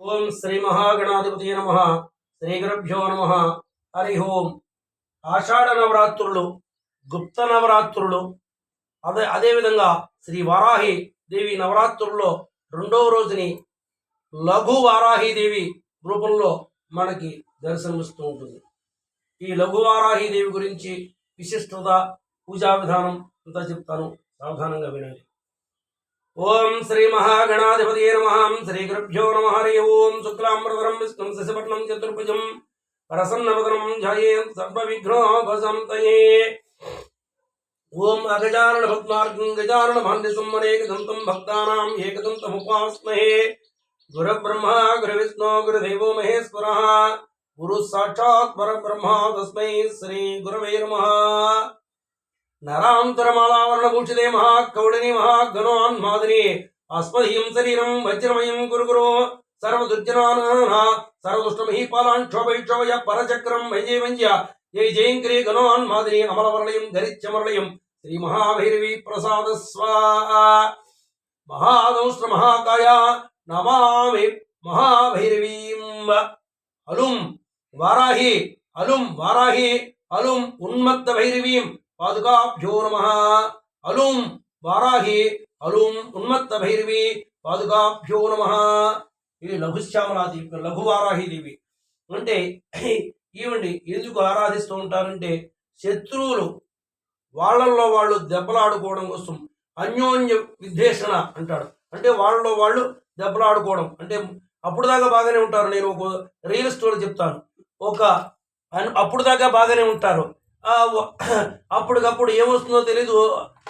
ఓం శ్రీ మహాగణాధిపతి నమ. శ్రీ గురుభ్యో నమ. హరి ఓం. ఆషాఢ నవరాత్రులు గుప్త నవరాత్రులు అదే అదేవిధంగా శ్రీ వారాహి దేవి నవరాత్రుల్లో రెండవ రోజుని లఘు వారాహి దేవి రూపంలో మనకి దర్శనమిస్తూ ఉంటుంది. ఈ లఘు వారాహి దేవి గురించి విశిష్టత పూజా విధానం అంతా చెప్తాను. సావధానంగా వినండి. ఓం శ్రీ మహాగణాధిపతి నమ శ్రీ గురుభ్యో నమ హరి ఓం శుక్లాంబరధరం విష్ణుం శశిపట్నం చతుర్భుజం ప్రసన్నవదనం ధ్యాయే సర్వవిఘ్నోపసంతయే ఓం అగజానన పద్మార్గం గజానన భాండ్యసమ్మనేకదంతం భక్తానాం ఏకదంతముపాస్మహే గురుబ్రహ్మ గురువిష్ణు గురుదేవో మహేశ్వర గురు సాక్షాత్ పరబ్రహ్మ తస్మై శ్రీ గురవే నమః నరాంతరమాలావరణభూషితే మహాకౌళిని మహాగణోన్మాదిని అస్మదీయం శరీరం వజ్రమయం గురు గురు సర్వదుర్జనాన సర్వదుష్టమహీపాలాంక్షోభైక్షోభయ పరచక్రం వైజయ వంజ్య జై జయంక్రీ గణోన్మాదిని అమలవరళయం ధరిత్యమరళయం శ్రీ మహాభైరవి ప్రసాద స్వాహ మహాదౌష్ణ మహాకాయ నమామి మహాభైరవీం. అలుం వారాహి అలుం వారాహి అలుం ఉన్మత్త భైరవీం పాదుకాభ్యో నమ. అలుం వారాహి అలుం ఉన్మత్త భైరవి పాదుకాభ్యో నమ. ఇది లఘుశ్యామలాది లఘు వారాహి దేవి అంటే ఈవండి ఎందుకు ఆరాధిస్తూ ఉంటారంటే శత్రువులు వాళ్ళల్లో వాళ్ళు దెబ్బలాడుకోవడం కోసం అన్యోన్య విద్వేషణ అంటాడు అంటే వాళ్ళలో వాళ్ళు దెబ్బలాడుకోవడం. అంటే అప్పుడు దాకా బాగానే ఉంటారు. నేను ఒక రియల్ స్టోరీ చెప్తాను. ఒక అప్పుడు దాకా బాగానే ఉంటారు. అప్పటికప్పుడు ఏమొస్తుందో తెలీదు.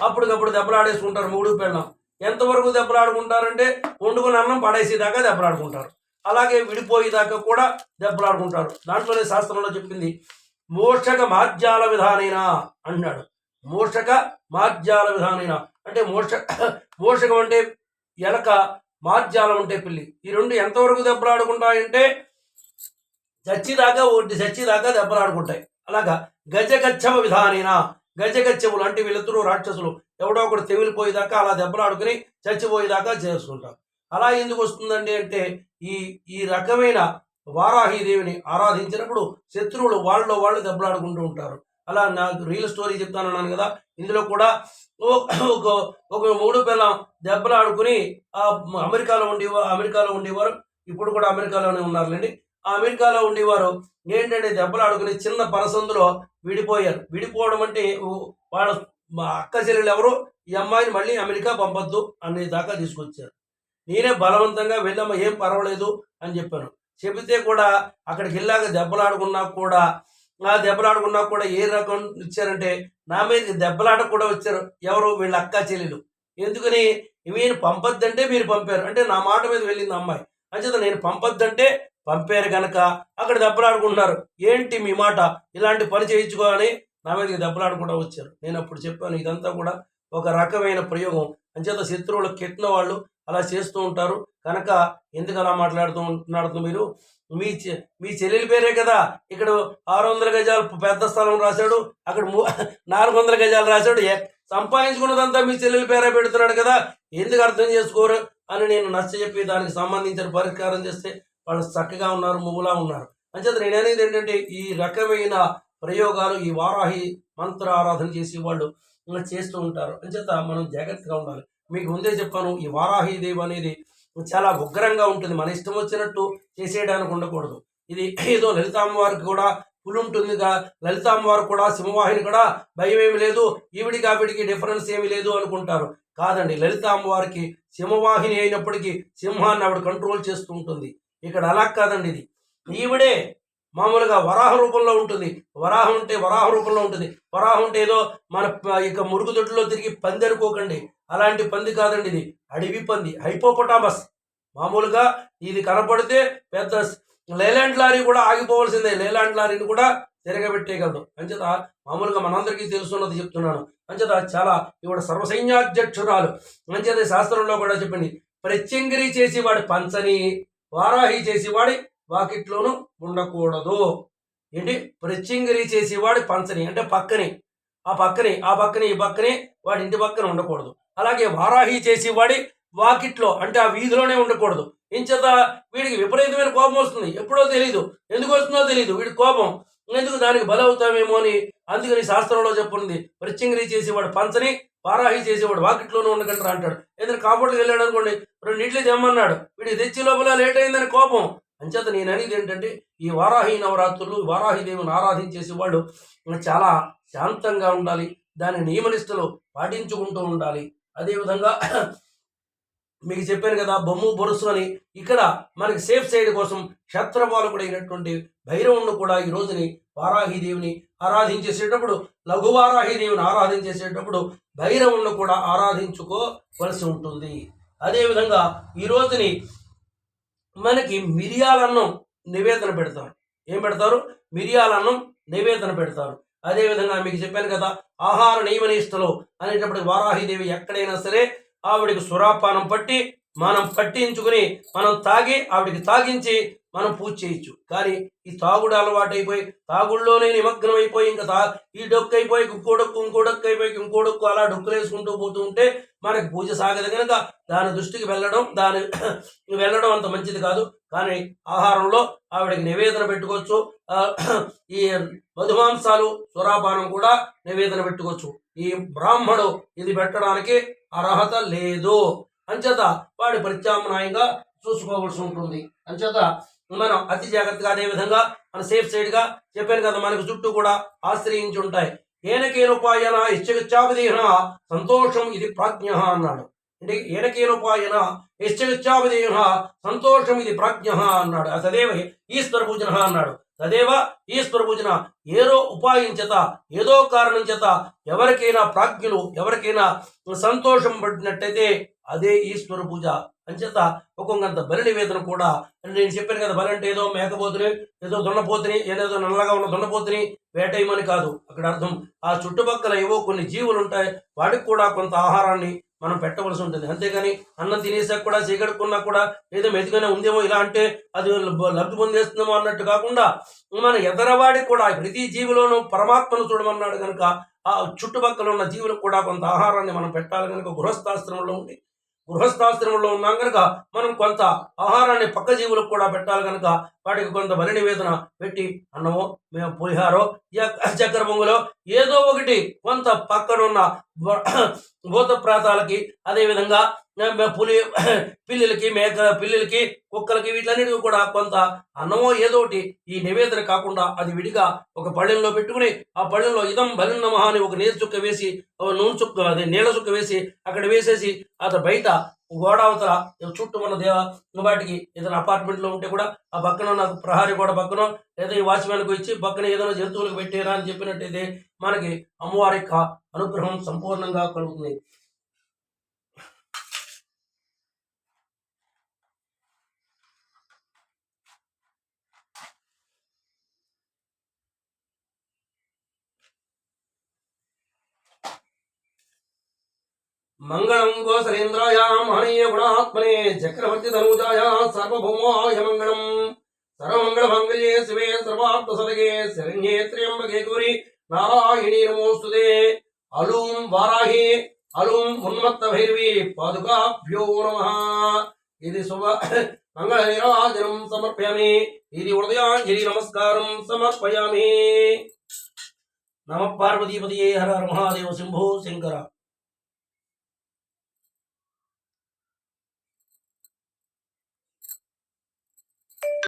అప్పటికప్పుడు దెబ్బలాడేసుకుంటారు మూడు పెళ్ళం. ఎంతవరకు దెబ్బలాడుకుంటారంటే వండుకుని అన్నం పడేసేదాకా దెబ్బలాడుకుంటారు. అలాగే విడిపోయేదాకా కూడా దెబ్బలాడుకుంటారు. దాంట్లోనే శాస్త్రంలో చెప్పింది మోక్షక మార్జాల విధానైనా అన్నాడు మోక్షక మార్జాల విధానైన. అంటే మోక్ష మోషకం అంటే ఎలక మార్జాలం అంటే పిల్లి ఈ రెండు ఎంతవరకు దెబ్బలాడుకుంటాయంటే చచ్చిదాకా ఒకటి చచ్చిదాకా దెబ్బలాడుకుంటాయి. అలాగా గజగచ్చమ విధానైన గజగచ్చములు అంటే వీళ్ళిద్దరూ రాక్షసులు. ఎవడో ఒకడు తెమిలిపోయేదాకా అలా దెబ్బలాడుకుని చచ్చిపోయేదాకా చేసుకుంటారు అలా ఎందుకు వస్తుందండి అంటే ఈ ఈ రకమైన వారాహీదేవిని ఆరాధించినప్పుడు శత్రువులు వాళ్ళలో వాళ్ళు దెబ్బలాడుకుంటూ ఉంటారు. అలా నాకు రియల్ స్టోరీ చెప్తానన్నాను కదా. ఇందులో కూడా ఓ- ఒక ఒక మూడు పిల్ల దెబ్బలాడుకుని అమెరికాలో ఉండేవారు అమెరికాలో ఉండేవారు. ఇప్పుడు కూడా అమెరికాలోనే ఉన్నారులేండి. అమెరికాలో ఉండేవారు. ఏంటంటే దెబ్బలాడుకుని చిన్న పరసందులో విడిపోయారు విడిపోవడం అంటే వాళ్ళ అక్క చెల్లెలు ఎవరు? ఈ అమ్మాయిని మళ్ళీ అమెరికా పంపొద్దు అనే దాకా తీసుకొచ్చారు. నేనే బలవంతంగా వెళ్ళమ్మ ఏం పర్వాలేదు అని చెప్పాను. చెబితే కూడా అక్కడికి వెళ్ళాక దెబ్బలాడుకున్నా కూడా ఆ దెబ్బలాడుకున్నా కూడా ఏ రకం ఇచ్చారంటే నా మీద దెబ్బలాట కూడా వచ్చారు ఎవరు? వీళ్ళ అక్క చెల్లెలు. ఎందుకని? మీరు పంపొద్దంటే మీరు పంపారు. అంటే నా మాట మీద వెళ్ళింది అమ్మాయి. అంచేత నేను పంపొద్దంటే పంపారు కనుక అక్కడ దెబ్బలాడుకుంటున్నారు. ఏంటి మీ మాట? ఇలాంటి పని చేయించుకోవాలని నా మీదకి దెబ్బలాడకుండా వచ్చారు. నేను అప్పుడు చెప్పాను ఇదంతా కూడా ఒక రకమైన ప్రయోగం. అంచేత శత్రువులకు కెట్టిన వాళ్ళు అలా చేస్తూ ఉంటారు. కనుక ఎందుకు అలా మాట్లాడుతూ ఉంటున్నారు మీరు? మీ చె- మీ చెల్లెలి పేరే కదా. ఇక్కడ ఆరు వందల గజాలు పెద్ద స్థలం రాశాడు. అక్కడ మూ నాలుగు వందల గజాలు రాశాడు. సంపాదించుకున్నదంతా మీ చెల్లెలి పేరే పెడుతున్నాడు కదా. ఎందుకు అర్థం చేసుకోరు? అని నేను నచ్చ చెప్పి దానికి సంబంధించిన పరిష్కారం చేస్తే వాళ్ళు చక్కగా ఉన్నారు మువ్వులా ఉన్నారు. అంచేత నేను అనేది ఏంటంటే ఈ రకమైన ప్రయోగాలు ఈ వారాహి మంత్ర ఆరాధన చేసి వాళ్ళు చేస్తూ ఉంటారు. అంచేత మనం జాగ్రత్తగా ఉండాలి. మీకు ముందే చెప్పాను ఈ వారాహి దేవి అనేది చాలా ఉగ్రంగా ఉంటుంది. మన ఇష్టం వచ్చినట్టు చేసేయడానికి ఉండకూడదు. ఇది ఏదో లలితామ్మవారికి కూడా పులి ఉంటుందిగా లలితామ్మవారు కూడా సింహవాహిని కూడా భయం ఏమి లేదు ఈవిడికి ఆవిడికి డిఫరెన్స్ ఏమి లేదు అనుకుంటారు. కాదండి లలితామ్మవారికి సింహవాహిని అయినప్పటికీ సింహాన్ని ఆవిడ కంట్రోల్ చేస్తూ ఉంటుంది. ఇక్కడ అలా కాదండి ఇది. ఈవిడే మామూలుగా వరాహ రూపంలో ఉంటుంది. వరాహం ఉంటే వరాహ రూపంలో ఉంటుంది. వరాహం ఉంటే ఏదో మన ఇక మురుగుదొడ్లో తిరిగి పంది అనుకోకండి. అలాంటి పంది కాదండి ఇది. అడవి పంది. హైపోపటామస్. మామూలుగా ఇది కనపడితే పెద్ద లేలాండ్ లారీ కూడా ఆగిపోవాల్సిందే. లేలాండ్ లారీని కూడా తిరగబెట్టేయగలదు. అంచేత మామూలుగా మనందరికీ తెలుస్తున్నది చెప్తున్నాను. అంచేత చాలా ఇవిడ సర్వసైన్యాధ్యక్షురాలు. అంచేత శాస్త్రంలో కూడా చెప్పింది ప్రత్యంగిరి చేసి వాడి పంచని వారాహి చేసేవాడి వాకిట్లోనూ ఉండకూడదు. ఏంటి? ప్రత్యంగిరి చేసేవాడి పంచని అంటే పక్కని. ఆ పక్కనే ఆ పక్కని ఈ పక్కని వాడి ఇంటి పక్కన ఉండకూడదు. అలాగే వారాహి చేసేవాడి వాకిట్లో అంటే ఆ వీధిలోనే ఉండకూడదు. ఇంచేత వీడికి విపరీతమైన కోపం వస్తుంది. ఎప్పుడో తెలియదు ఎందుకు వస్తుందో తెలియదు వీడి కోపం. ఎందుకు దానికి బలవుతామేమో అని అందుకని శాస్త్రంలో చెప్పుంది. వృత్యంగిరి చేసేవాడు పంచని పారాహి చేసేవాడు వాకిట్లోనే ఉండకంటారా అంటాడు. ఏదైనా కాపాడుకు వెళ్ళాడు అనుకోండి రెండు ఇడ్లీ తెమ్మన్నాడు. వీడికి తెచ్చి లోపల లేట్ అయిందని కోపం. అంచేత నేను అనేది ఏంటంటే ఈ వారాహి నవరాత్రులు వారాహి దేవుని ఆరాధించేసి వాళ్ళు చాలా శాంతంగా ఉండాలి. దాని నియమనిష్టలు పాటించుకుంటూ ఉండాలి. అదేవిధంగా మీకు చెప్పాను కదా బొమ్ము బొరుసు అని. ఇక్కడ మనకి సేఫ్ సైడ్ కోసం క్షత్రపాలకుడైనటువంటి భైరవుణ్ణి కూడా ఈ రోజుని వారాహిదేవిని ఆరాధించేసేటప్పుడు లఘు వారాహిదేవిని ఆరాధించేసేటప్పుడు భైరవుణ్ణి కూడా ఆరాధించుకోవలసి ఉంటుంది. అదేవిధంగా ఈ రోజుని మనకి మిరియాలన్నం నివేదన పెడతారు. ఏం పెడతారు? మిరియాలన్నం నివేదన పెడతారు. అదేవిధంగా మీకు చెప్పాను కదా ఆహార నియమనిష్టలు అనేటప్పుడు వారాహిదేవి ఎక్కడైనా సరే ఆవిడికి సురాపానం పట్టి మనం పట్టించుకుని మనం తాగి ఆవిడికి తాగించి మనం పూజ చేయొచ్చు కానీ ఈ తాగుడు అలవాటు అయిపోయి తాగుడులోనే నిమగ్నం అయిపోయి ఇంకా తా ఈ డొక్కు అయిపోయి ఇంకో డొక్కు ఇంకో డొక్కు అయిపోయి ఇంకో డొక్కు అలా డొక్కులేసుకుంటూ పోతూ ఉంటే మనకి పూజ సాగదు కనుక దాని దృష్టికి వెళ్ళడం దాని వెళ్ళడం అంత మంచిది కాదు. కానీ ఆహారంలో ఆవిడకి నివేదన పెట్టుకోవచ్చు. ఈ మధుమాంసాలు సురాపానం కూడా నివేదన పెట్టుకోవచ్చు. ఈ బ్రాహ్మడు ఇది పెట్టడానికి అర్హత లేదు. అంచేత వాడి ప్రత్యామ్నాయంగా చూసుకోవాల్సి ఉంటుంది. అంచేత మనం అతి జాగ్రత్తగా అదే విధంగా మన సేఫ్ సైడ్గా చెప్పాను కదా మనకు చుట్టూ కూడా ఆశ్రయించి ఉంటాయి. ఏనకేనుపాయన ఇచ్చగచ్చాపదేహన సంతోషం ఇది ప్రాజ్ఞ అన్నాడు. ఏనకేనోపాయన ఇచ్చగచ్చాపదేహన సంతోషం ఇది ప్రాజ్ఞ అన్నాడు. ఆ తదేవ ఈశ్వర పూజన అన్నాడు. తదేవ ఈశ్వర పూజన ఏదో ఉపాయం చేత ఏదో కారణం చేత ఎవరికైనా ప్రాజ్ఞులు ఎవరికైనా సంతోషం పడినట్టయితే అదే ఈశ్వర పూజ అంచేత ఒక్కొక్కంత బలి నివేదన కూడా నేను చెప్పాను కదా బలి అంటే ఏదో మేకపోతుని ఏదో దున్నపోతుని ఏదేదో నల్లగా ఉన్న దున్నపోతుని వేటేయమని కాదు. అక్కడ అర్థం ఆ చుట్టుపక్కల ఏవో కొన్ని జీవులు ఉంటాయి వాటికి కూడా కొంత ఆహారాన్ని మనం పెట్టవలసి ఉంటుంది. అంతేగాని అన్నం తినేసాక కూడా చీకడుకున్నా కూడా ఏదో మెతుకనే ఉందేమో ఇలా అంటే అది లబ్- లబ్ధి పొందేస్తుందేమో అన్నట్టు కాకుండా మన ఎదరవాడికి కూడా ప్రతి జీవిలోనూ పరమాత్మను చూడమన్నాడు కనుక ఆ చుట్టుపక్కల ఉన్న జీవులకు కూడా కొంత ఆహారాన్ని మనం పెట్టాలి కనుక గృహస్థాశ్రమంలో ఉండి గృహస్థాశ్రమంలో ఉన్నాం కనుక మనం కొంత ఆహారాన్ని పక్క జీవులకు కూడా పెట్టాలి కనుక వాటికి కొంత బలి నివేదన పెట్టి అన్నమో మేము పులిహారో చక్కెర పొంగులో ఏదో ఒకటి కొంత పక్కనున్న భూత ప్రాతాలకి అదేవిధంగా పులి పిల్లులకి మేక పిల్లులకి కుక్కలకి వీటిలన్నిటికీ కూడా కొంత అన్నమో ఏదో ఒకటి ఈ నివేదన కాకుండా అది విడిగా ఒక పళ్ళెంలో పెట్టుకుని ఆ పళ్ళెంలో ఇదం బలిన్నమహ అని ఒక నీరు చుక్క వేసి నూనె చుక్క అదే నీళ్ళ చుక్క వేసి అక్కడ వేసేసి అతను బయట గోడ అవతల చుట్టూ ఉన్న దేవ వాటికి ఏదైనా అపార్ట్మెంట్లో ఉంటే కూడా ఆ పక్కన నాకు ప్రహారీ గోడ పక్కన లేదా ఈ వాచ్మెన్కు ఇచ్చి పక్కన ఏదైనా జంతువులకు పెట్టేరా అని చెప్పినట్టయితే మనకి అమ్మవారి యొక్క అనుగ్రహం సంపూర్ణంగా కలుగుతుంది. మంగళం గోసరేంద్రాయ మహనీయ గుణాత్మనే చక్రవర్తి ధనుజాయ సర్వభౌమాయ మంగళం. సర్వమంగళ మంగళే శివే సర్వార్థ సలగే శరణ్యే త్ర్యంబకే గౌరి. నారాయణీ నమోస్తుదే అలూం వారాహి అలూం ఉన్మత్త భైరవి పాదుకాభ్యో నమ. ఇది శుభ మంగళ నిరాజనం సమర్పయామి. ఇది ఉదయాంజలి నమస్కారం సమర్పయామి. నమ పార్వతీపతియే హర హర మహాదేవ శంభో శంకర.